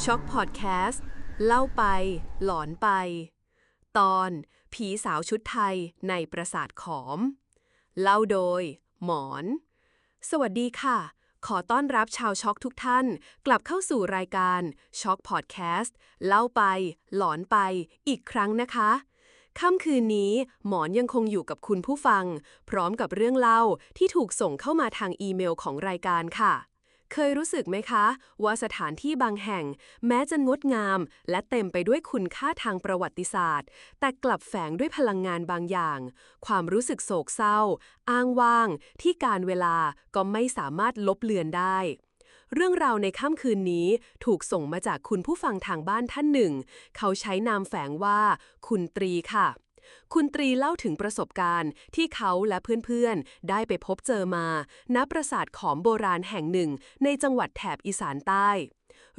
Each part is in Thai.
ช็อกพอดแคสต์เล่าไป หลอนไป ตอน ผีสาวชุดไทยในปราสาทขอม เล่าโดย หมอน สวัสดีค่ะ ขอต้อนรับชาวช็อกทุกท่าน กลับเข้าสู่รายการช็อกพอดแคสต์เล่าไป หลอนไป อีกครั้งนะคะค่ำคืนนี้หมอนยังคงอยู่กับคุณผู้ฟัง พร้อมกับเรื่องเล่าที่ถูกส่งเข้ามาทางอีเมลของรายการค่ะ เคยรู้สึกไหมคะ ว่าสถานที่บางแห่ง แม้จะงดงาม และเต็มไปด้วยคุณค่าทางประวัติศาสตร์ แต่กลับแฝงด้วยพลังงานบางอย่าง ความรู้สึกโศกเศร้า อ้างว้าง ที่การเวลาก็ไม่สามารถลบเลือนได้ เรื่องราวในค่ำคืนนี้ถูกส่งมาจากคุณผู้ฟังทางบ้านท่านหนึ่ง เขาใช้นามแฝงว่า คุณตรีค่ะ คุณตรีเล่าถึงประสบการณ์ที่เขาและเพื่อนๆ ได้ไปพบเจอมา ณ ปราสาทขอมโบราณแห่งหนึ่ง ในจังหวัดแถบอีสานใต้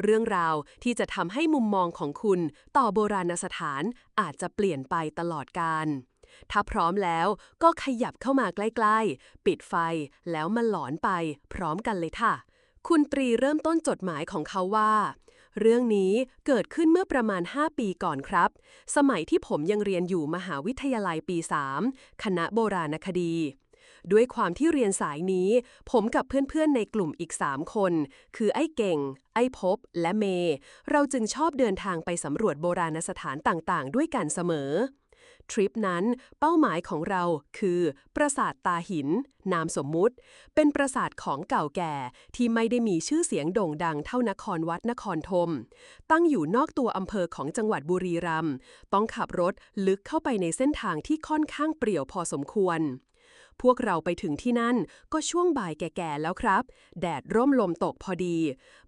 เรื่องราวที่จะทำให้มุมมองของคุณ ต่อโบราณสถานอาจจะเปลี่ยนไปตลอดกาล ถ้าพร้อมแล้วก็ขยับเข้ามาใกล้ๆ ปิดไฟแล้วมาหลอนไปพร้อมกันเลยค่ะ คุณตรีเริ่มต้นจดหมายของเขาว่า เรื่องนี้เกิดขึ้นเมื่อประมาณ 5 ปีก่อนครับ สมัยที่ผมยังเรียนอยู่มหาวิทยาลัยปี 3 คณะโบราณคดี ด้วยความที่เรียนสายนี้ ผมกับเพื่อนๆในกลุ่มอีก 3 คน คือไอ้เก่ง ไอ้พบ และเม เราจึงชอบเดินทางไปสำรวจโบราณสถานต่างๆ ด้วยกันเสมอ ทริปนั้นเป้าหมายของเราคือ ปราสาทตาหิน นามสมมุติ เป็นปราสาทของเก่าแก่ที่ไม่ได้มีชื่อเสียงโด่งดังเท่านครวัดนครธม ตั้งอยู่นอกตัวอำเภอของจังหวัดบุรีรัมย์ต้องขับรถลึกเข้าไปในเส้นทางที่ค่อนข้างเปรี่ยวพอสมควร พวกเราไปถึงที่นั่นก็ช่วงบ่ายแก่ๆแล้วครับ แดดร่มลมตกพอดี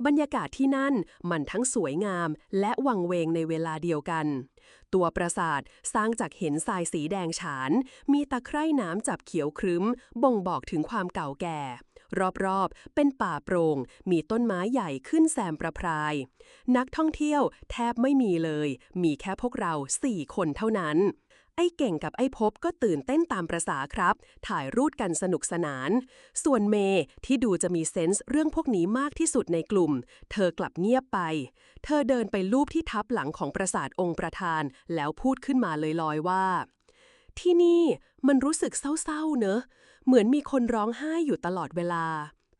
บรรยากาศที่นั่นมันทั้งสวยงาม และวังเวงในเวลาเดียวกัน ตัวปราสาทสร้างจากหินทรายสีแดงฉาน มีตะไคร่น้ำจับเขียวครึ้ม บ่งบอกถึงความเก่าแก่ รอบๆ เป็นป่าโปรง่ง มีต้นไม้ใหญ่ขึ้นแซมประพราย นักท่องเที่ยวแทบไม่มีเลย มีแค่พวกเราสี่คนเท่านั้น ไอ้เก่งกับไอ้พบก็ตื่นเต้นตามประษาครับ ถ่ายรูปกันสนุกสนาน ส่วนเมย์ที่ดูจะมีเซนส์เรื่องพวกนี้มากที่สุดในกลุ่ม เธอกลับเงียบไป เธอเดินไปลูบที่ทับหลังของปราสาทองค์ประธาน แล้วพูดขึ้นมาลอยๆว่า ที่นี่มันรู้สึกเศร้าๆเนอะ เหมือนมีคนร้องไห้อยู่ตลอดเวลา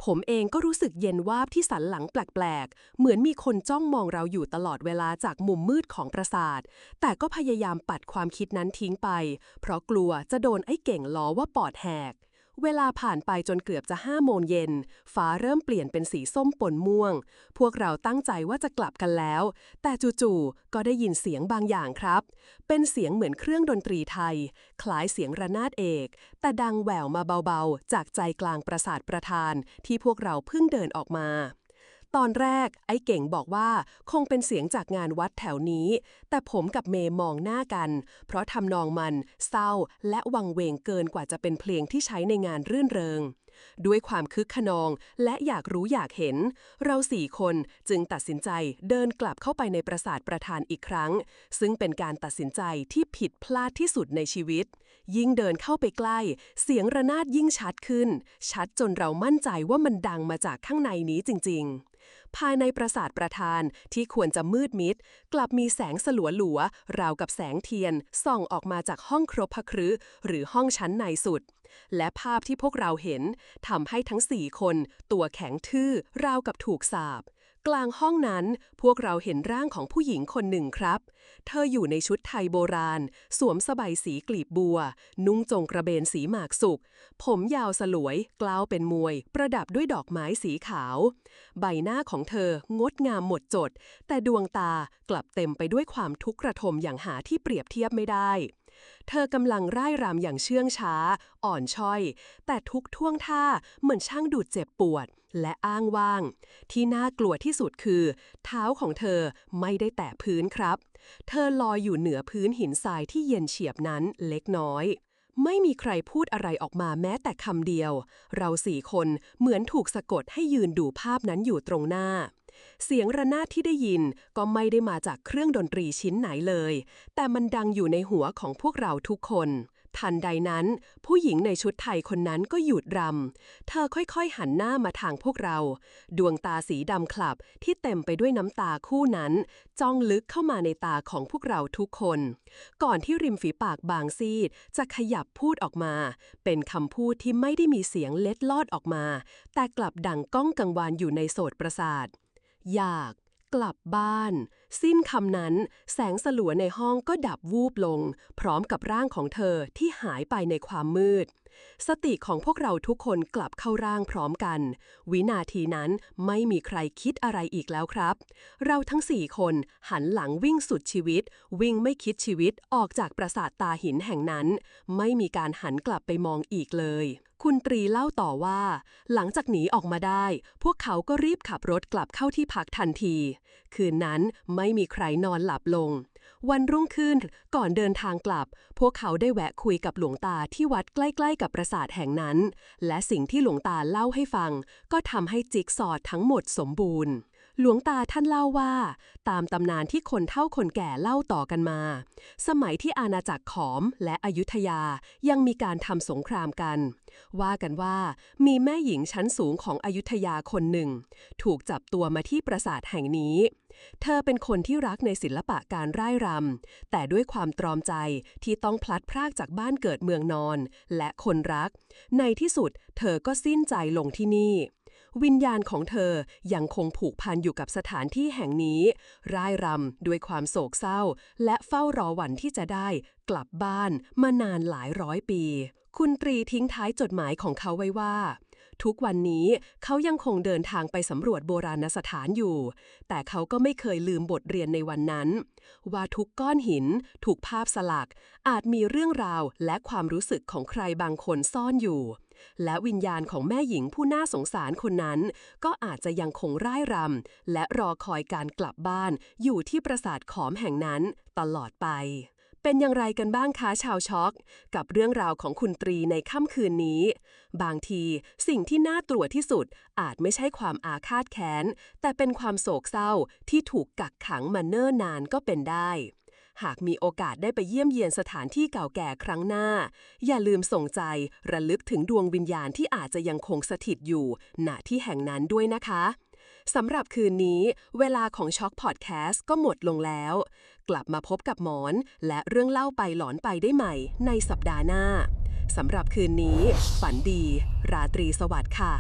ผมเองก็รู้สึกเย็นวาบที่สันหลังแปลกๆ เหมือนมีคนจ้องมองเราอยู่ตลอดเวลาจากมุมมืดของปราสาท แต่ก็พยายามปัดความคิดนั้นทิ้งไป เพราะกลัวจะโดนไอ้เก่งล้อว่าปอดแหก เวลาผ่านไปจนเกือบจะห้าโมงเย็น ฟ้าเริ่มเปลี่ยนเป็นสีส้มปนม่วง พวกเราตั้งใจว่าจะกลับกันแล้ว แต่จู่ๆก็ได้ยินเสียงบางอย่างครับ เป็นเสียงเหมือนเครื่องดนตรีไทย คล้ายเสียงระนาดเอก แต่ดังแหววมาเบาๆ จากใจกลางปราสาทประธานที่พวกเราเพิ่งเดินออกมา ตอนแรก ไอ้เก่งบอกว่าคงเป็นเสียงจากงานวัดแถวนี้ แต่ผมกับเมย์มองหน้ากัน เพราะทำนองมันเศร้าและวังเวงเกินกว่าจะเป็นเพลงที่ใช้ในงานรื่นเริง ด้วยความคึกขนองและอยากรู้อยากเห็น เราสี่คนจึงตัดสินใจเดินกลับเข้าไปในปราสาทประธานอีกครั้ง ซึ่งเป็นการตัดสินใจที่ผิดพลาดที่สุดในชีวิต ยิ่งเดินเข้าไปใกล้ เสียงระนาดยิ่งชัดขึ้น ชัดจนเรามั่นใจว่ามันดังมาจากข้างในนี้จริง ๆ ภายในปราสาทประธานที่ควรจะมืดมิด กลับมีแสงสลัวหลัว ราวกับแสงเทียน ส่องออกมาจากห้องครบพระครึหรือห้องชั้นในสุด และภาพที่พวกเราเห็นทำให้ทั้งสี่คน ตัวแข็งทื่อราวกับถูกสาบ กลางห้องนั้นพวกเราเห็นร่างของผู้หญิงคนหนึ่งครับ เธออยู่ในชุดไทยโบราณ สวมสบายสีกลีบบัว นุ่งจงกระเบนสีหมากสุก ผมยาวสลวย กล้าวเป็นมวย ประดับด้วยดอกไม้สีขาว ใบหน้าของเธองดงามหมดจด แต่ดวงตากลับเต็มไปด้วยความทุกข์ระทมอย่างหาที่เปรียบเทียบไม่ได้ เธอกำลังร่ายรำอย่างเชื่องช้า อ่อนช้อย แต่ทุกท่วงท่าเหมือนช่างดูดเจ็บปวดและอ้างว้าง ที่น่ากลัวที่สุดคือ เท้าของเธอไม่ได้แตะพื้นครับ เธอลอยอยู่เหนือพื้นหินทรายที่เย็นเฉียบนั้นเล็กน้อย ไม่มีใครพูดอะไรออกมาแม้แต่คำเดียว เราสี่คนเหมือนถูกสะกดให้ยืนดูภาพนั้นอยู่ตรงหน้า เสียงระนาดที่ได้ยินก็ไม่ได้มาจากเครื่องดนตรีชิ้นไหนเลย แต่มันดังอยู่ในหัวของพวกเราทุกคน ทันใดนั้น ผู้หญิงในชุดไทยคนนั้นก็หยุดรำ เธอค่อยๆหันหน้ามาทางพวกเรา ดวงตาสีดำคลับที่เต็มไปด้วยน้ำตาคู่นั้น จ้องลึกเข้ามาในตาของพวกเราทุกคน ก่อนที่ริมฝีปากบางซีดจะขยับพูดออกมา เป็นคำพูดที่ไม่ได้มีเสียงเล็ดลอดออกมา แต่กลับดังก้องกังวานอยู่ในโสตประสาท อยากกลับบ้าน สิ้นคำนั้น แสงสลัวในห้องก็ดับวูบลง พร้อมกับร่างของเธอที่หายไปในความมืด สติของพวกเราทุกคนกลับเข้าร่างพร้อมกัน วินาทีนั้นไม่มีใครคิดอะไรอีกแล้วครับ เราทั้งสี่คนหันหลังวิ่งสุดชีวิต วิ่งไม่คิดชีวิตออกจากปราสาทตาหินแห่งนั้น ไม่มีการหันกลับไปมองอีกเลย คุณตรีเล่าต่อว่า หลังจากหนีออกมาได้ พวกเขาก็รีบขับรถกลับเข้าที่พักทันที คืนนั้นไม่มีใครนอนหลับลง วันรุ่งขึ้นก่อนเดินทางกลับ พวกเขาได้แวะคุยกับหลวงตาที่วัดใกล้ๆกับปราสาทแห่งนั้น และสิ่งที่หลวงตาเล่าให้ฟัง ก็ทำให้จิ๊กซอดทั้งหมดสมบูรณ์ หลวงตาท่านเล่าว่า ตามตำนานที่คนเฒ่าคนแก่เล่าต่อกันมา สมัยที่อาณาจักรขอมและอยุธยายังมีการทำสงครามกัน ว่ากันว่ามีแม่หญิงชั้นสูงของอยุธยาคนหนึ่ง ถูกจับตัวมาที่ปราสาทแห่งนี้ เธอเป็นคนที่รักในศิลปะการร่ายรำแต่ด้วยความตรอมใจที่ต้องพลัดพรากจากบ้านเกิดเมืองนอน และคนรัก ในที่สุดเธอก็สิ้นใจลงที่นี่ วิญญาณของเธอยังคงผูกพันอยู่กับสถานที่แห่งนี้ ร่ายรำด้วยความโศกเศร้า และเฝ้ารอวันที่จะได้กลับบ้านมานานหลายร้อยปี คุณตรีทิ้งท้ายจดหมายของเขาไว้ว่า ทุกวันนี้เขายังคงเดินทางไปสำรวจโบราณสถานอยู่ แต่เขาก็ไม่เคยลืมบทเรียนในวันนั้น ว่าทุกก้อนหิน ถูกภาพสลัก อาจมีเรื่องราวและความรู้สึกของใครบางคนซ่อนอยู่ และวิญญาณของแม่หญิงผู้น่าสงสารคนนั้น ก็อาจจะยังคงร่ายรำและรอคอยการกลับบ้าน อยู่ที่ปราสาทขอมแห่งนั้นตลอดไปเป็นอย่างไรกันบ้างคะชาวช็อก กับเรื่องราวของคุณตรีในค่ำคืนนี้ บางทีสิ่งที่น่าตรวจที่สุดอาจไม่ใช่ความอาฆาตแค้น แต่เป็นความโศกเศร้าที่ถูกกักขังมาเนิ่นนานก็เป็นได้ หากมีโอกาสได้ไปเยี่ยมเยียนสถานที่เก่าแก่ครั้งหน้า อย่าลืมส่งใจระลึกถึงดวงวิญญาณที่อาจจะยังคงสถิตอยู่ณที่แห่งนั้นด้วยนะคะสำหรับคืนนี้ เวลาของช็อคพอดแคสต์ก็หมดลงแล้ว กลับมาพบกับหมอน และเรื่องเล่าไปหลอนไปได้ใหม่ ในสัปดาห์หน้าสำหรับคืนนี้ ฝันดี ราตรีสวัสดิ์ค่ะ